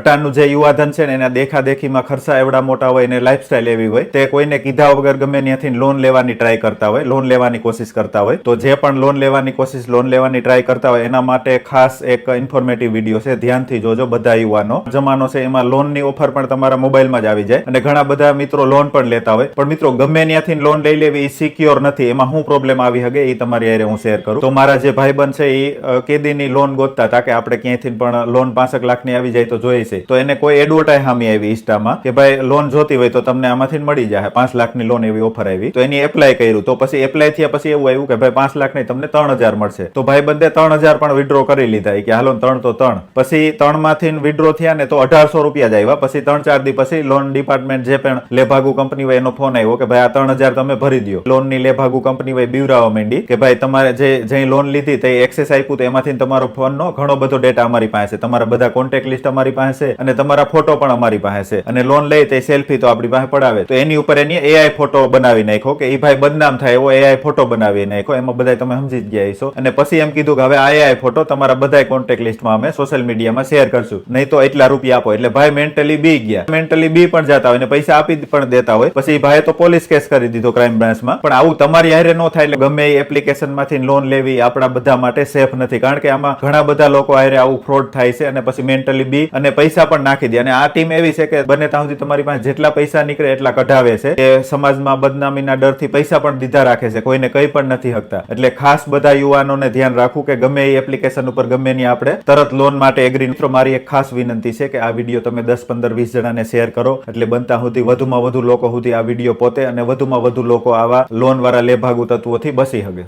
અટાણનું જે યુવાધન છે ને, એના દેખાદેખીમાં ખર્ચા એવડા મોટા હોય ને લાઈફસ્ટાઈલ એવી હોય, તે કોઈને કીધા વગર ગમે ત્યાંથી લોન લેવાની ટ્રાય કરતા હોય લોન લેવાની કોશિશ કરતા હોય. તો જે પણ લોન લેવાની કોશિશ લોન લેવાની ટ્રાય કરતા હોય, એના માટે ખાસ એક ઇન્ફોર્મેટિવ વીડિયો છે. ધ્યાનથી જોજો બધા યુવાનો. જમાનો છે, એમાં લોનની ઓફર પણ તમારા મોબાઈલમાં જ આવી જાય. અને ઘણા બધા મિત્રો લોન પણ લેતા હોય. પણ મિત્રો, ગમે ત્યાંથી લોન લઈ લેવી એ સિક્યોર નથી. એમાં શું પ્રોબ્લેમ આવી શકે એ તમારી હારે હું શેર કરું. તો મારા જે ભાઈબંધ છે એ કેદીની લોન ગોતતા હતા કે આપણે ક્યાંયથી પણ લોન પાંસઠ લાખની આવી જાય તો જોઈએ છે. તો એને કોઈ એડવર્ટાઈઝ હામી આવી ઇન્સ્ટામાં કે ભાઈ લોન જોતી હોય તો તમને આમાંથી મળી જાય પાંચ લાખની લોન એવી ઓફર આવી. તો એની એપ્લાય કર્યું. તો પછી એપ્લાય થયા પછી એવું આવ્યું કે ભાઈ પાંચ લાખ નહીં તમને ત્રણ હજાર મળશે. તો ભાઈ બંધે ત્રણ હજાર પણ વિડ્રો કરી લીધા. કે હાલો ત્રણ તો ત્રણ. પછી ત્રણમાંથી વિડ્રો થયા ને તો અઢારસો રૂપિયા જ આવ્યા. પછી ત્રણ ચાર દી પછી લોન ડિપાર્ટમેન્ટ જે પણ લેભાગુ કંપની હોય એનો ફોન આવ્યો કે ભાઈ આ ત્રણ હજાર તમે ભરી દો લોનની લેભાગુ કંપની હોય બીવરાવા માંડી કે ભાઈ તમારે જે જે લોન લીધી તે એક્સેસ આપ્યું તો એમાંથી તમારો ફોનનો ઘણો બધો ડેટા અમારી પાસે તમારા બધા કોન્ટેક્ટ લિસ્ટ અમારી પાસે છે અને તમારા ફોટો પણ અમારી પાસે છે. અને લોન લે તે સેલ્ફી તો આપણી પાસે પડાવે. તો એની ઉપર એની એઆઈ ફોટો બનાવી નાખ્યો કે એ ભાઈ બદનામ થાય એવો એઆઈ ફોટો બનાવી નાખ્યો. એમાં બધા તમે સમજી જ ગયા હશો. અને પછી એમ કીધું કે હવે આ એઆઈ ફોટો તમારા બધા કોન્ટેક્ટ લિસ્ટમાં અમે સોશિયલ મીડિયામાં શેર કરશું. નહીં તો એટલા રૂપિયા આપો. એટલે ભાઈ મેન્ટલી બી ગયા. મેન્ટલી બી પણ જતા હોય ને પૈસા આપી પણ દેતા હોય. પછી ભાઈ તો પોલીસ કેસ કરી દીધો ક્રાઇમ બ્રાન્ચમાં પણ આવું તમારી હારે ન થાય એટલે ગમે એ એપ્લિકેશનમાંથી લોન લેવી આપણા બધા માટે સેફ નથી. કારણ કે આમાં ઘણા બધા લોકો હારે આવું ફ્રોડ થાય છે અને પછી મેન્ટલી બી અને પૈસા પણ નાખી દે. અને આ ટીમ એવી છે કે બને ત્યાં સુધી તમારી પાસે જેટલા પૈસા નીકળે એટલા કઢાવે છે. કે સમાજમાં બદનામીના ડરથી પૈસા પણ દીધા રાખે છે. કોઈને કંઈ પણ નથી હકતા. એટલે ખાસ બધા યુવાનોને ધ્યાન રાખવું કે ગમે એ એપ્લિકેશન ઉપર ગમે ની આપણે તરત લોન માટે એગ્રી મિત્રો, મારી એક ખાસ વિનંતી છે કે આ વીડિયો તમે દસ, પંદર, વીસ જણાને શેર કરો. એટલે બનતા સુધી વધુમાં વધુ લોકો સુધી આ વીડિયો પોતે અને વધુમાં વધુ લોકો આવા લોન વાળા લેભાગુ તત્વોથી બસી શકે